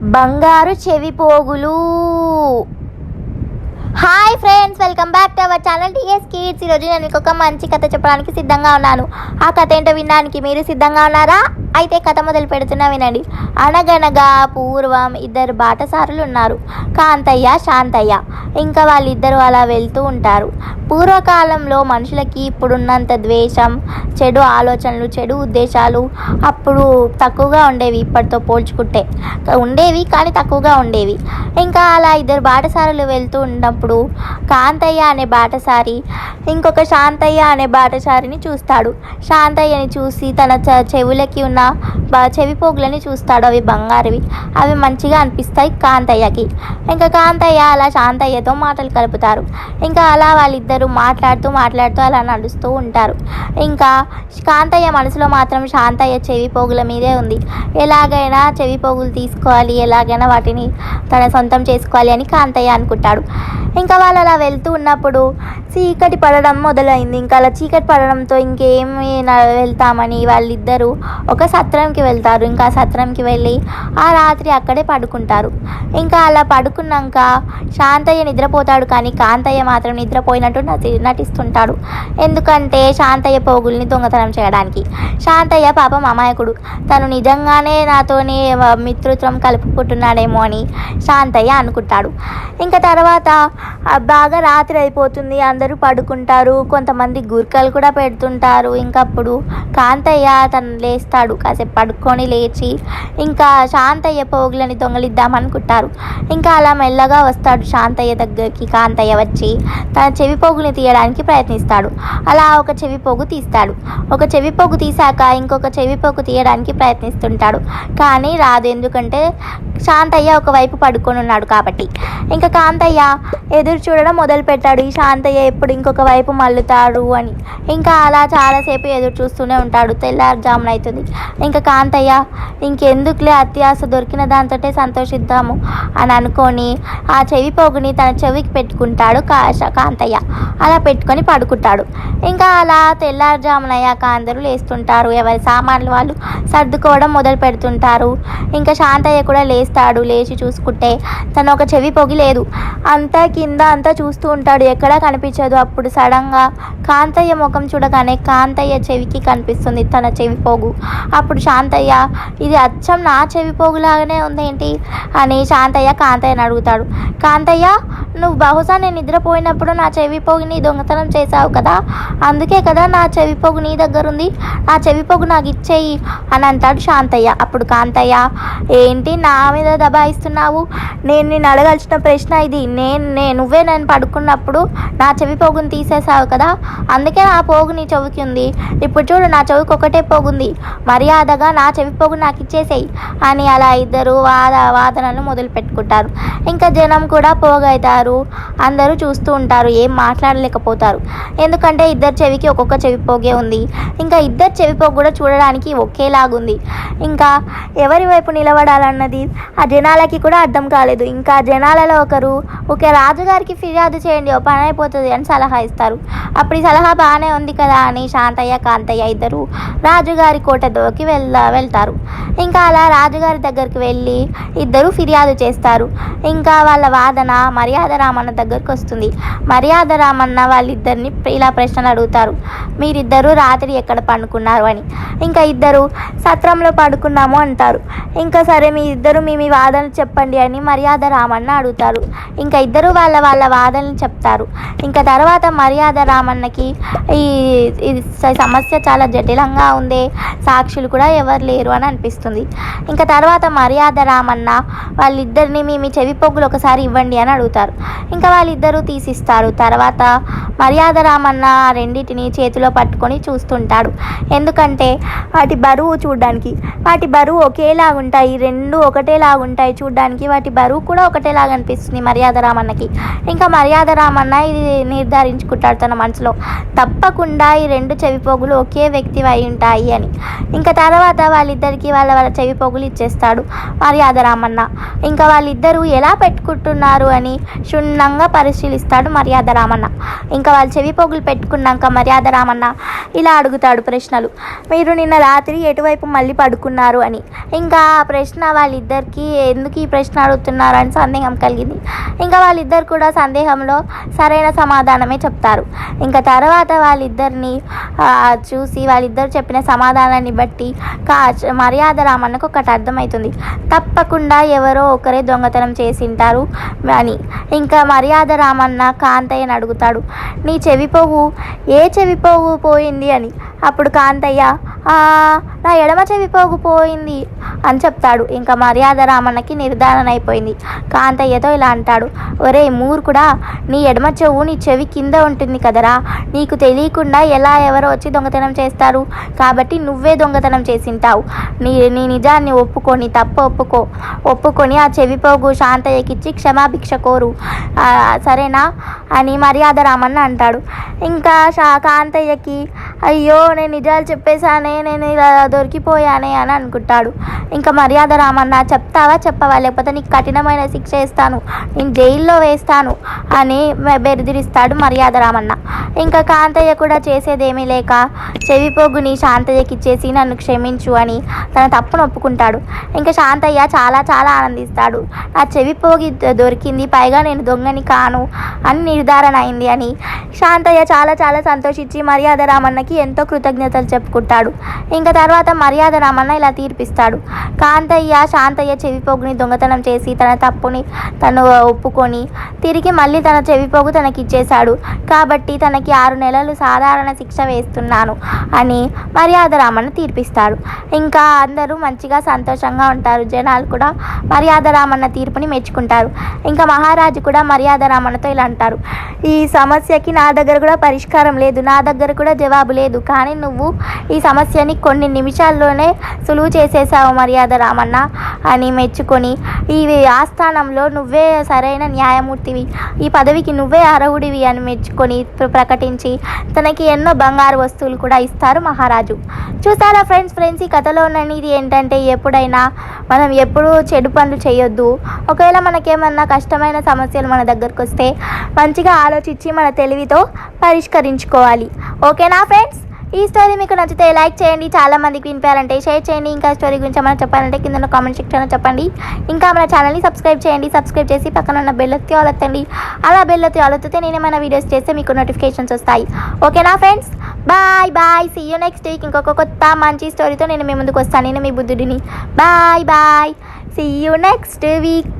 బంగారు చెవి పోగులు. Hi friends welcome back to our channel TS kids ఈరోజు నేను మీకు ఒక మంచి కథ చెప్పడానికి సిద్ధంగా ఉన్నాను. ఆ కథ ఏంటో వినడానికి మీరు సిద్ధంగా ఉన్నారా? అయితే కథ మొదలు పెడుతున్నా వినండి. అనగనగా పూర్వం ఇద్దరు బాటసారులు ఉన్నారు కాంతయ్య శాంతయ్య. ఇంకా వాళ్ళిద్దరూ అలా వెళ్తూ ఉంటారు. పూర్వకాలంలో మనుషులకి ఇప్పుడున్నంత ద్వేషం చెడు ఆలోచనలు చెడు ఉద్దేశాలు అప్పుడు తక్కువగా ఉండేవి ఇప్పటితో పోల్చుకుంటే. ఉండేవి కానీ తక్కువగా ఉండేవి. ఇంకా అలా ఇద్దరు బాటసారులు వెళ్తూ ఉన్నప్పుడు కాంతయ్య అనే బాటసారి ఇంకొక శాంతయ్య అనే బాటసారిని చూస్తాడు. శాంతయ్యని చూసి తన చ- చెవులకి ఉన్న బ- చెవి పోగులని చూస్తాడు అవి బంగారువి. అవి మంచిగా అనిపిస్తాయి కాంతయ్యకి. ఇంకా కాంతయ్య అలా శాంతయ్యతో మాటలు కలుపుతారు. ఇంకా అలా వాళ్ళిద్దరూ మాట్లాడుతూ మాట్లాడుతూ అలా నడుస్తూ ఉంటారు. ఇంకా కాంతయ్య మనసులో మాత్రం శాంతయ్య చెవి పోగుల మీదే ఉంది. ఎలాగైనా చెవి పోగులు తీసుకోవాలి ఎలాగైనా వాటిని తన సొంతం చేసుకోవాలి అని కాంతయ్య అనుకుంటాడు. ఇంకా వాళ్ళు అలా వెళ్తూ ఉన్నప్పుడు చీకటి పడడం మొదలైంది. ఇంకా అలా చీకటి పడడంతో ఇంకేమి వెళ్తామని వాళ్ళిద్దరూ ఒక సత్రంకి వెళ్తారు. ఇంకా సత్రంకి వెళ్ళి ఆ రాత్రి అక్కడే పడుకుంటారు. ఇంకా అలా పడుకున్నాక శాంతయ్య నిద్రపోతాడు కానీ కాంతయ్య మాత్రం నిద్రపోయినట్టు నటి నటిస్తుంటాడు. ఎందుకంటే శాంతయ్య పోగుల్ని దొంగతనం చేయడానికి. శాంతయ్య పాపం అమాయకుడు. తను నిజంగానే నాతోని మిత్రుత్వం కలుపుకుంటున్నాడేమో అని శాంతయ్య అనుకుంటాడు. ఇంకా తర్వాత బాగా రాత్రి అయిపోతుంది. అందరూ పడుకుంటారు. కొంతమంది గుర్కలు కూడా పెడుతుంటారు. ఇంకప్పుడు కాంతయ్య తను లేస్తాడు. కాసేపు పడుకొని లేచి ఇంకా శాంతయ్య పోగులని దొంగలిద్దామనుకుంటారు ఇంకా అలా మెల్లగా వస్తాడు శాంతయ్య దగ్గరికి. కాంతయ్య వచ్చి తన చెవి పోగుని తీయడానికి ప్రయత్నిస్తాడు. అలా ఒక చెవి పోగు తీస్తాడు. ఒక చెవి పోగు తీశాక ఇంకొక చెవి పోగు తీయడానికి ప్రయత్నిస్తుంటాడు. కానీ రాదు. ఎందుకంటే శాంతయ్య ఒకవైపు పడుకొని ఉన్నాడు కాబట్టి. ఇంకా కాంతయ్య ఎదురు చూడడం మొదలు పెట్టాడు ఈ శాంతయ్య ఎప్పుడు ఇంకొక వైపు మల్లుతాడు అని. ఇంకా అలా చాలాసేపు ఎదురు చూస్తూనే ఉంటాడు. తెల్లారుజామున అవుతుంది ఇంకా కాంతయ్య ఇంకెందుకులే అత్యాస దొరికిన దాంతోటే సంతోషిద్దాము అని అనుకొని ఆ చెవి పోగుని తన చెవికి పెట్టుకుంటాడు కాశ కాంతయ్య. అలా పెట్టుకొని పడుకుంటాడు. ఇంకా అలా తెల్లారుజామున అయ్యాక అందరూ లేస్తుంటారు. ఎవరి సామాన్లు వాళ్ళు సర్దుకోవడం మొదలు పెడుతుంటారు. ఇంకా శాంతయ్య కూడా లేస్తాడు. లేచి చూసుకుంటే తను ఒక చెవి పొగి లేదు. అంతా కింద అంతా చూస్తూ ఉంటాడు. ఎక్కడా కనిపించదు. అప్పుడు సడన్గా కాంతయ్య ముఖం చూడగానే కాంతయ్య చెవికి కనిపిస్తుంది తన చెవి పోగు. అప్పుడు శాంతయ్య ఇది అచ్చం నా చెవి పోగులాగానే ఉందేంటి? అని శాంతయ్య కాంతయ్యని అడుగుతాడు. కాంతయ్య నువ్వు బహుశా నేను నిద్రపోయినప్పుడు నా చెవి పోగుని దొంగతనం చేశావు కదా? అందుకే కదా నా చెవి పోగు నీ దగ్గర ఉంది నా చెవి పోగు నాకు ఇచ్చేయి అని అంటాడు శాంతయ్య. అప్పుడు కాంతయ్య ఏంటి నా మీద దబాయిస్తున్నావు నేను నేను అడగాల్సిన ప్రశ్న ఇది. నేను నేను నువ్వే నేను పడుకున్నప్పుడు నా చెవి పోగుని తీసేసావు కదా? అందుకే నా పోగు నీ చెవికి ఉంది. ఇప్పుడు చూడు నా చెవికి ఒకటే పోగుంది. మరి మర్యాదగా నా చెవి పోగు నాకు ఇచ్చేసేయి అని అలా ఇద్దరు వాద వాదనలు మొదలు పెట్టుకుంటారు ఇంకా జనం కూడా పోగవుతారు అందరూ చూస్తూ ఉంటారు ఏం మాట్లాడలేకపోతారు. ఎందుకంటే ఇద్దరు చెవికి ఒక్కొక్క చెవి పోగే ఉంది. ఇంకా ఇద్దరు చెవి పోగు కూడా చూడడానికి ఒకేలాగుంది. ఇంకా ఎవరి వైపు నిలబడాలన్నది ఆ జనాలకి కూడా అర్థం కాలేదు. ఇంకా జనాలలో ఒకరు ఒకే రాజుగారికి ఫిర్యాదు చేయండి ఓ పని అయిపోతుంది అని సలహా ఇస్తారు. అప్పుడు ఈ సలహా బాగానే ఉంది కదా అని శాంతయ్య కాంతయ్య ఇద్దరు రాజుగారి కోట కోటలోకి వెళ్ళ వెళ్తారు. ఇంకా అలా రాజుగారి దగ్గరికి వెళ్ళి ఇద్దరు ఫిర్యాదు చేస్తారు. ఇంకా వాళ్ళ వాదన మర్యాద రామన్న దగ్గరికి వస్తుంది. మర్యాద రామన్న వాళ్ళిద్దరిని ఇలా ప్రశ్నలు అడుగుతారు. మీరిద్దరూ రాత్రి ఎక్కడ పండుకున్నారు? అని. ఇంకా ఇద్దరు సత్రంలో పడుకున్నాము అంటారు. ఇంకా సరే మీ ఇద్దరు మీ మీ వాదనలు చెప్పండి అని మర్యాద రామన్న అడుగుతారు. ఇంకా ఇద్దరు వాళ్ళ వాళ్ళ వాదనలు చెప్తారు. ఇంకా తర్వాత మర్యాద రామన్నకి ఈ సమస్య చాలా జటిలంగా ఉంది. సాక్షులు కూడా ఎవరు లేరు అని అనిపిస్తుంది. ఇంకా తర్వాత మర్యాద రామన్న వాళ్ళిద్దరిని మీ మీ చెవి పొగ్గులు ఒకసారి ఇవ్వండి అని అడుగుతారు. ఇంకా వాళ్ళిద్దరూ తీసిస్తారు. తర్వాత మర్యాద రామన్న ఆ రెండింటిని చేతిలో పట్టుకొని చూస్తుంటాడు. ఎందుకంటే వాటి బరువు చూడడానికి వాటి బరువు ఒకేలాగా ఉంటాయి. రెండు ఒకటేలాగా ఉంటాయి చూడడానికి. వాటి బరువు కూడా ఒకటేలాగా అనిపిస్తుంది మర్యాద రామన్నకి. ఇంకా మర్యాద రామన్న ఇది నిర్ధారించుకుంటాడు తన మనసులో. తప్పకుండా ఈ రెండు చెవి పోగులు ఒకే వ్యక్తి అయి ఉంటాయి అని. ఇంకా ఇంకా తర్వాత వాళ్ళిద్దరికి వాళ్ళ వాళ్ళ చెవి పొగులు ఇచ్చేస్తాడు మర్యాద రామన్న ఇంకా వాళ్ళిద్దరూ ఎలా పెట్టుకుంటున్నారు అని క్షుణ్ణంగా పరిశీలిస్తాడు మర్యాద రామన్న ఇంకా వాళ్ళు చెవి పొగులు పెట్టుకున్నాక మర్యాద రామన్న ఇలా అడుగుతాడు ప్రశ్నలు. మీరు నిన్న రాత్రి ఎటువైపు మళ్ళీ పడుకున్నారు? అని. ఇంకా ఆ ప్రశ్న వాళ్ళిద్దరికి ఎందుకు ఈ ప్రశ్న అడుగుతున్నారు అని సందేహం కలిగింది. ఇంకా వాళ్ళిద్దరు కూడా సందేహంలో సరైన సమాధానమే చెప్తారు. ఇంకా తర్వాత వాళ్ళిద్దరిని చూసి వాళ్ళిద్దరు చెప్పిన సమాధానాన్ని బట్టి కా మర్యాద రామన్నకు ఒకటి అర్థమవుతుంది తప్పకుండా ఎవరో ఒకరే దొంగతనం చేసింటారు అని. ఇంకా మర్యాద రామన్న కాంతయ్యని అడుగుతాడు. నీ చెవిపోవు ఏ చెవిపోవు పోయింది అని. అప్పుడు కాంతయ్య నా ఎడమ చెవి పోగుపోయింది అని చెప్తాడు. ఇంకా మర్యాద రామన్నకి నిర్ధారణ అయిపోయింది. కాంతయ్యతో ఇలా అంటాడు. ఒరే మూర్ఖుడా నీ ఎడమ చెవు నీ చెవి కింద ఉంటుంది కదరా. నీకు తెలియకుండా ఎలా ఎవరో వచ్చి దొంగతనం చేస్తారు. కాబట్టి నువ్వే దొంగతనం చేసింటావు. నీ నీ నిజాన్ని ఒప్పుకొని తప్పు ఒప్పుకో. ఒప్పుకొని ఆ చెవి పోగు శాంతయ్యకిచ్చి క్షమాభిక్ష కోరు. సరేనా? అని మర్యాద రామన్న అంటాడు. ఇంకా శా కాంతయ్యకి అయ్యో నేను నిజాలు చెప్పేశానే నేను ఇలా దొరికిపోయానే అని అనుకుంటాడు. ఇంకా మర్యాద రామన్న చెప్తావా చెప్పవా? లేకపోతే నీకు కఠినమైన శిక్ష ఇస్తాను నేను జైల్లో వేస్తాను అని బెదిరిస్తాడు మర్యాద రామన్న. ఇంకా కాంతయ్య కూడా చేసేదేమీ లేక చెవి పొగ్గుని శాంతయ్యకి ఇచ్చేసి నన్ను క్షమించు అని తన తప్పును ఒప్పుకుంటాడు. ఇంకా శాంతయ్య చాలా చాలా ఆనందిస్తాడు. నా చెవి పోగి దొరికింది పైగా నేను దొంగని కాను అని నిర్ధారణ అయింది అని శాంతయ్య చాలా చాలా సంతోషించి మర్యాద రామన్నకి ఎంతో కృతజ్ఞతలు చెప్పుకుంటాడు. ఇంకా తర్వాత మర్యాద రామన్న ఇలా తీర్పిస్తాడు. కాంతయ్య శాంతయ్య చెవిపోగుని దొంగతనం చేసి తన తప్పుని తను ఒప్పుకొని తిరిగి మళ్ళీ తన చెవిపోగు తనకి ఇచ్చేశాడు కాబట్టి తనకి ఆరు నెలలు సాధారణ శిక్ష వేస్తున్నాను అని మర్యాద రామన్న తీర్పిస్తాడు. ఇంకా అందరూ మంచిగా సంతోషంగా ఉంటారు. జనాలు కూడా మర్యాద రామన్న తీర్పుని మెచ్చుకుంటారు. ఇంకా మహారాజు కూడా మర్యాద రామన్నతో ఇలా అంటారు. ఈ సమస్యకి నా దగ్గర కూడా పరిష్కారం లేదు. నా దగ్గర కూడా జవాబు లేదు. కానీ నువ్వు ఈ సమస్యని కొన్ని నిమిషాల్లోనే సులువు చేసేసావు మర్యాద రామన్న అని మెచ్చుకొని. ఈ ఆస్థానంలో నువ్వే సరైన న్యాయమూర్తివి. ఈ పదవికి నువ్వే అర్హుడివి అని మెచ్చుకొని ప్రకటించి తనకి ఎన్నో బంగారు వస్తువులు కూడా ఇస్తారు మహారాజు. చూసారా ఫ్రెండ్స్ ఫ్రెండ్స్ ఈ కథలో ఉన్న ఏంటంటే ఎప్పుడైనా మనం ఎప్పుడూ చెడు పనులు చేయొద్దు. ఒకవేళ మనకేమన్నా కష్టమైన సమస్యలు మన దగ్గరకు వస్తే మంచిగా ఆలోచించి మన తెలివితో పరిష్కరించుకోవాలి. ఓకేనా ఫ్రెండ్స్? ఈ స్టోరీ మీకు నచ్చితే లైక్ చేయండి. చాలా మందికి వినిపించాలంటే షేర్ చేయండి. ఇంకా స్టోరీ గురించి ఏమైనా చెప్పాలంటే కింద కామెంట్ సెక్షన్లో చెప్పండి. ఇంకా మన ఛానల్ని సబ్స్క్రైబ్ చేయండి. సబ్స్క్రైబ్ చేసి పక్కన ఉన్న బెల్లొత్తి ఆలొత్తండి అలా బెల్లొత్తి ఆలొత్తితే నేను ఏమైనా వీడియోస్ చేస్తే మీకు నోటిఫికేషన్స్ వస్తాయి. ఓకేనా friends bye bye see you next week ఇంకొక కొత్త మంచి స్టోరీతో నేను మీ ముందుకు వస్తాను. నేను మీ బుద్ధుడిని. Bye bye see you next week